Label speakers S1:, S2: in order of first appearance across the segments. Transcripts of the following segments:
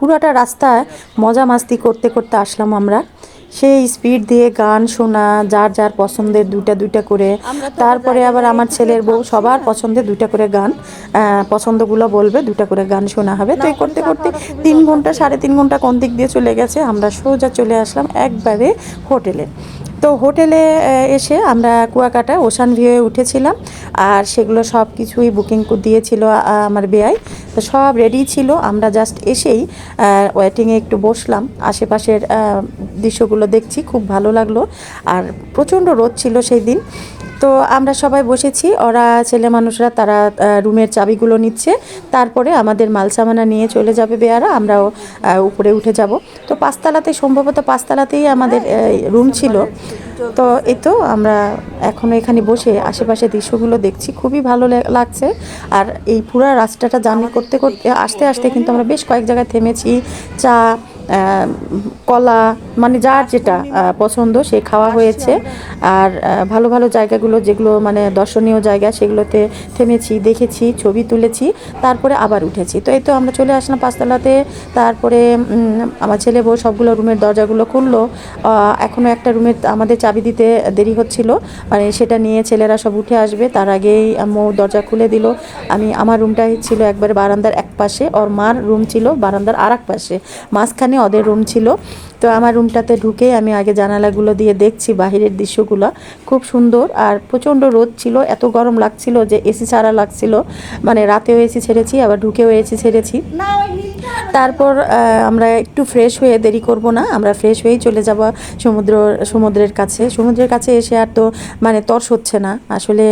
S1: পুরাটা রাস্তায় মজা মাস্তি করতে করতে আসলাম আমরা। সেই স্পিড দিয়ে গান শোনা যার যার পছন্দের দুইটা দুইটা করে। তারপরে আবার আমার ছেলের বউ সবার পছন্দের দুইটা করে গান পছন্দগুলো বলবে দুইটা করে গান শোনা হবে। তো এই করতে করতে তিন ঘণ্টা সাড়ে তিন ঘণ্টা কোন দিক দিয়ে চলে গেছে আমরা সোজা চলে আসলাম একবারে হোটেলে। তো হোটেলে এসে আমরা কুয়াকাটা ওশান ভিউয়ে উঠেছিলাম আর সেগুলো সব কিছুই বুকিং দিয়েছিল আমার বেয়াই তো সব রেডি ছিল, আমরা জাস্ট এসেই ওয়েটিংয়ে একটু বসলাম। আশেপাশের দৃশ্যগুলো দেখছি, খুব ভালো লাগল। আর প্রচণ্ড রোদ ছিল সেই দিন। তো আমরা সবাই বসেছি। ওরা ছেলে মানুষরা তারা রুমের চাবিগুলো নিচ্ছে। তারপরে আমাদের মালসামানা নিয়ে চলে যাবে বেয়ারা। আমরাও উপরে উঠে যাব। তো পাঁচতলাতে, সম্ভবত পাঁচতলাতেই আমাদের রুম ছিল। তো এই তো আমরা এখনও এখানে বসে আশেপাশে দৃশ্যগুলো দেখছি। খুবই ভালো লাগছে। আর এই পুরো রাস্তাটা জার্নি করতে করতে, আসতে আসতে কিন্তু আমরা বেশ কয়েক জায়গায় থেমেছি। চা কলা মানে যার যেটা পছন্দ সে খাওয়া হয়েছে। আর ভালো ভালো জায়গাগুলো যেগুলো মানে দর্শনীয় জায়গা সেগুলোতে থেমেছি দেখেছি ছবি তুলেছি তারপরে আবার উঠেছি। তো এই তো আমরা চলে আসলাম পাঁচতলাতে। তারপরে আমার ছেলে বউ সবগুলো রুমের দরজাগুলো খুললো। এখনও একটা রুমের আমাদের চাবি দিতে দেরি হচ্ছিল। মানে সেটা নিয়ে ছেলেরা সব উঠে আসবে। তার আগেই আম্মু দরজা খুলে দিল। আমি আমার রুমটাই ছিল একবারে বারান্দার এক পাশে, ওর মার রুম ছিল বারান্দার আর এক পাশে। মাঝখানে ওদের রুম ছিল। তো আমার রুমটাতে ঢুকে আমি আগে জানালাগুলো দিয়ে দেখছি বাহিরের দৃশ্যগুলো। খুব সুন্দর আর প্রচণ্ড রোদ ছিল, এত গরম লাগছিল যে এসি ছাড়া লাগছিল। মানে রাতেও এসি ছেড়েছি, আবার ঢুকেও এসি ছেড়েছি। তারপর আমরা একটু ফ্রেশ হয়ে দেরি করব না আমরা ফ্রেশ হয়েই চলে যাব সমুদ্র সমুদ্রের কাছে। সমুদ্রের কাছে এসে আর তো মানে তর্স হচ্ছে না। আসলে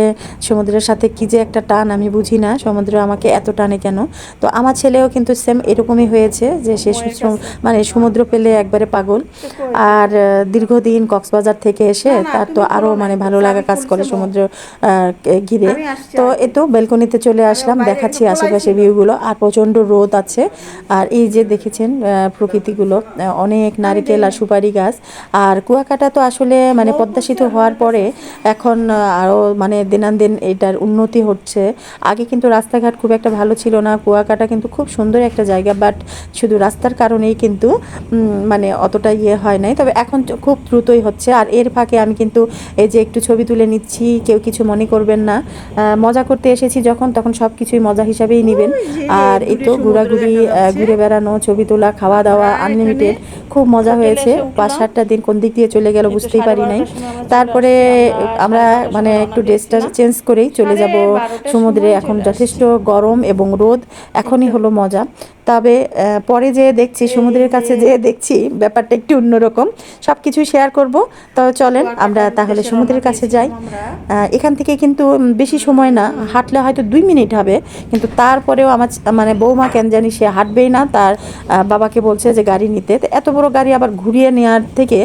S1: সমুদ্রের সাথে কি যে একটা টান আমি বুঝি না সমুদ্র আমাকে এত টানে কেন? তো আমার ছেলেও কিন্তু সেম এরকমই হয়েছে যে সে মানে সমুদ্র পেলে একবারে পাগল। আর দীর্ঘদিন কক্সবাজার থেকে এসে তার তো আরও মানে ভালো লাগা কাজ করে সমুদ্র ঘিরে। তো এ তো বেলকনিতে চলে আসলাম দেখাচ্ছি আশেপাশে ভিউগুলো আর প্রচণ্ড রোদ আছে। আর এই যে দেখেছেন প্রকৃতিগুলো অনেক নারকেল আর সুপারি গাছ। আর কুয়াকাটা তো আসলে মানে পদ্মা সেতু হওয়ার পরে এখন আরও মানে দিনান দিন এটার উন্নতি হচ্ছে। আগে কিন্তু রাস্তাঘাট খুব একটা ভালো ছিল না কুয়াকাটা কিন্তু খুব সুন্দর একটা জায়গা বাট শুধু রাস্তার কারণেই কিন্তু মানে অতটা ইয়ে হয় নাই। তবে এখন খুব দ্রুতই হচ্ছে। আর এর ফাঁকে আমি কিন্তু এই যে একটু ছবি তুলে নিচ্ছি কেউ কিছু মনে করবেন না। মজা করতে এসেছি যখন তখন সব কিছুই মজা হিসাবেই নেবেন। আর এই তো ঘোরাঘুরি ঘুরে বেড়ানো ছবি তোলা খাওয়া দাওয়া আনলিমিটেড খুব মজা হয়েছে। পাঁচ সাতটা দিন কোন দিক দিয়ে চলে গেল বুঝতেই পারি নাই তারপরে আমরা মানে একটু ড্রেসটা চেঞ্জ করেই চলে যাব। সমুদ্রে এখন যথেষ্ট গরম এবং রোদ। এখনই হলো মজা। তবে পরে যে দেখছি সমুদ্রের কাছে যে দেখছি ব্যাপারটা একটু অন্যরকম। সব কিছুই শেয়ার করব। তবে চলেন আমরা তাহলে সমুদ্রের কাছে যাই। এখান থেকে কিন্তু বেশি সময় না হাঁটলে হয়তো দুই মিনিট হবে কিন্তু তারপরেও আমার মানে বৌমা কেন জানি সে হাঁটবেই না তার বাবাকে বলছে যে গাড়ি নিতে। তো এত বড় গাড়ি আবার ঘুরিয়ে নেওয়ার থেকে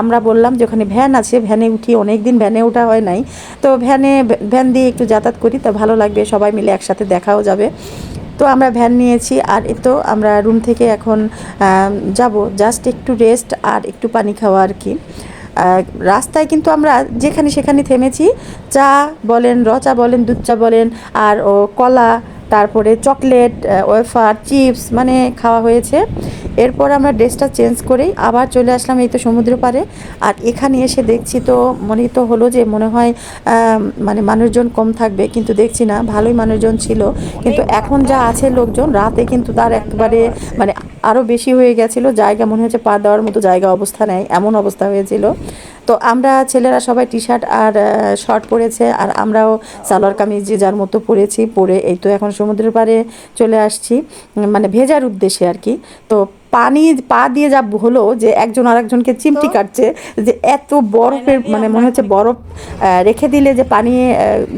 S1: আমরা বললাম যে ওখানে ভ্যান আছে ভ্যানে উঠি অনেক দিন ভ্যানে ওঠা হয় নাই। তো ভ্যানে ভ্যান দিয়ে একটু যাতায়াত করি তা ভালো লাগবে সবাই মিলে একসাথে দেখাও যাবে। তো আমরা ভ্যান নিয়েছি আর এ তো আমরা রুম থেকে এখন যাব। জাস্ট একটু রেস্ট আর একটু পানি খাওয়া আর কি। রাস্তায় কিন্তু আমরা যেখানে সেখানে থেমেছি। চা বলেন, রচা বলেন, দুধ চা বলেন, আর ও কলা তারপরে চকলেট ওয়েফার, চিপস মানে খাওয়া হয়েছে। এরপর আমরা ড্রেসটা চেঞ্জ করেই আবার চলে আসলাম এই তো সমুদ্র পারে আর এখানে এসে দেখছি তো, মনে তো হলো যে মনে হয় মানে মানুষজন কম থাকবে, কিন্তু দেখছি না, ভালোই মানুষজন ছিল। কিন্তু এখন যা আছে লোকজন, রাতে কিন্তু তার একেবারে মানে আরও বেশি হয়ে গেছিল। জায়গা মনে হচ্ছে পা দেওয়ার মতো জায়গা অবস্থা নেই, এমন অবস্থা হয়েছিল। তো আমরা ছেলেরা সবাই টি শার্ট আর শর্ট পরেছে, আর আমরাও সালোয়ার কামিজ যে যার মতো পরেছি, পরে এই তো এখন সমুদ্রের পাড়ে চলে আসছি মানে ভেজার উদ্দেশ্যে আর কি। তো পানি পা দিয়ে যা হলো যে একজন আরেকজনকে চিমটি কাটছে যে এত বরফের মানে মনে হচ্ছে বরফ রেখে দিলে যে পানি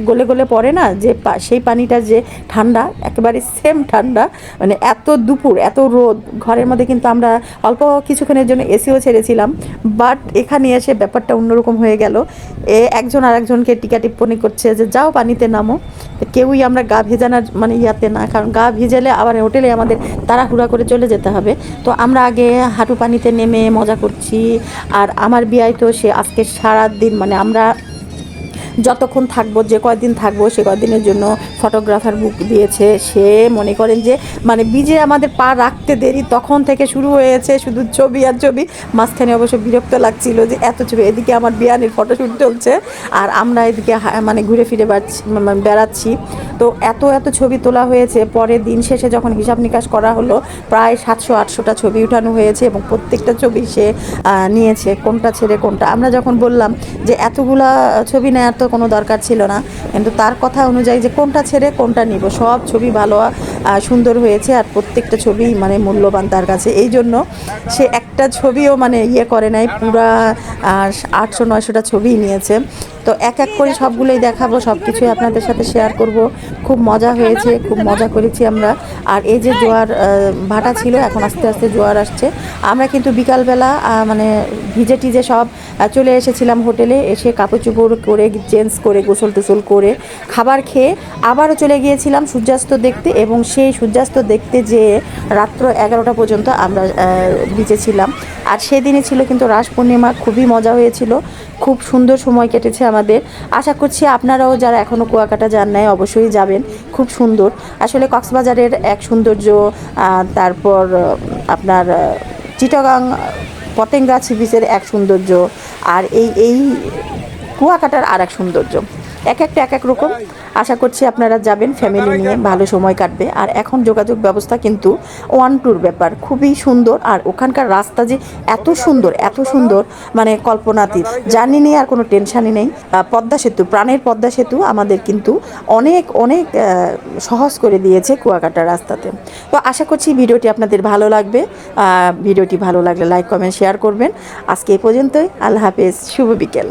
S1: গলে গলে পড়ে না যে পা- সেই পানিটা যে ঠান্ডা একেবারে সেম ঠান্ডা মানে এত দুপুর এত রোদ ঘরের মধ্যে কিন্তু আমরা অল্প কিছুক্ষণের জন্য এসিও ছেড়েছিলাম বাট এখানে এসে ব্যাপারটা অন্যরকম হয়ে গেল। এ একজন আরেকজনকে টিকা টিপ্পনি করছে যে যাও পানিতে নামো। কেউই আমরা গা ভেজানোর মানে ইয়াতে না কারণ গা ভিজালে আবার হোটেলে আমাদের তাড়াহুড়া করে চলে যেতে হবে। তো আমরা আগে হাঁটু পানিতে নেমে মজা করছি। আর আমার বিয়ায় তো সে আজকে সারা দিন মানে আমরা যতক্ষণ থাকব, যে কয়দিন থাকব, সে কয়দিনের জন্য ফটোগ্রাফার বুক দিয়েছে, সে মনে করেন যে মানে বিজে আমাদের পা রাখতে দেরি তখন থেকে শুরু হয়েছে, শুধু ছবি আর ছবি। মাঝখানে অবশ্য বিরক্ত লাগছিল যে, এত ছবি, এদিকে আমার বিয়ানের ফটোশ্যুট চলছে আর আমরা এদিকে মানে ঘুরে ফিরে বেড়াচ্ছি। তো এত এত ছবি তোলা হয়েছে পরে দিন শেষে যখন হিসাব নিকাশ করা হলো, প্রায় সাতশো, আটশোটা ছবি উঠানো হয়েছে এবং প্রত্যেকটা ছবি সে নিয়েছে, কোনটা ছেড়ে কোনটা। আমরা যখন বললাম যে, এতগুলা ছবি নেওয়ার তো কোনো দরকার ছিল না। কিন্তু তার কথা অনুযায়ী যে কোনটা ছেড়ে কোনটা নিব, সব ছবি ভালো সুন্দর হয়েছে আর প্রত্যেকটা ছবি মানে মূল্যবান তার কাছে। এই জন্য সে একটা ছবিও মানে ইয়ে করে নাই, পুরা আটশো, নয়শোটা ছবিই নিয়েছে। তো এক এক করে সবগুলোই দেখাবো সব কিছুই আপনাদের সাথে শেয়ার করব। খুব মজা হয়েছে, খুব মজা করেছি আমরা। আর এই যে জোয়ার ভাটা ছিল, এখন আস্তে আস্তে জোয়ার আসছে। আমরা কিন্তু বিকালবেলা মানে ভিজে টিজে সব চলে এসেছিলাম হোটেলে, এসে কাপড় চুপড় করে চেঞ্জ করে গোসল টোসল করে খাবার খেয়ে আবারও চলে গিয়েছিলাম সূর্যাস্ত দেখতে এবং সেই সূর্যাস্ত দেখতে যে রাত্র এগারোটা পর্যন্ত আমরা বিচে ছিলাম। আর সেদিনে ছিল কিন্তু রাস পূর্ণিমা, খুবই মজা হয়েছিল। খুব সুন্দর সময় কেটেছে আমাদের। আশা করছি আপনারাও যারা এখনও কুয়াকাটা যান নাই, অবশ্যই যাবেন। খুব সুন্দর। আসলে কক্সবাজারের এক সৌন্দর্য তারপর আপনার চিটাগাং পতেঙ্গাছি বিচের এক সৌন্দর্য। আর এই এই কুয়াকাটার আর এক সৌন্দর্য। এক একটা এক এক রকম। আশা করছি আপনারা যাবেন ফ্যামিলি নিয়ে ভালো সময় কাটবে। আর এখন যোগাযোগ ব্যবস্থা কিন্তু ওয়ান টুর ব্যাপার। খুবই সুন্দর। আর ওখানকার রাস্তা যে এত সুন্দর এত সুন্দর মানে কল্পনাতীত। জার্নি নিয়ে আর কোনো টেনশানই নেই। পদ্মা সেতু, প্রাণের পদ্মা সেতু আমাদের কিন্তু অনেক অনেক সহজ করে দিয়েছে কুয়াকাটার রাস্তাতে। তো আশা করছি ভিডিওটি আপনাদের ভালো লাগবে। ভিডিওটি ভালো লাগলে লাইক কমেন্ট শেয়ার করবেন। আজকে এই পর্যন্তই। আল্লাহ হাফেজ। শুভ বিকেল।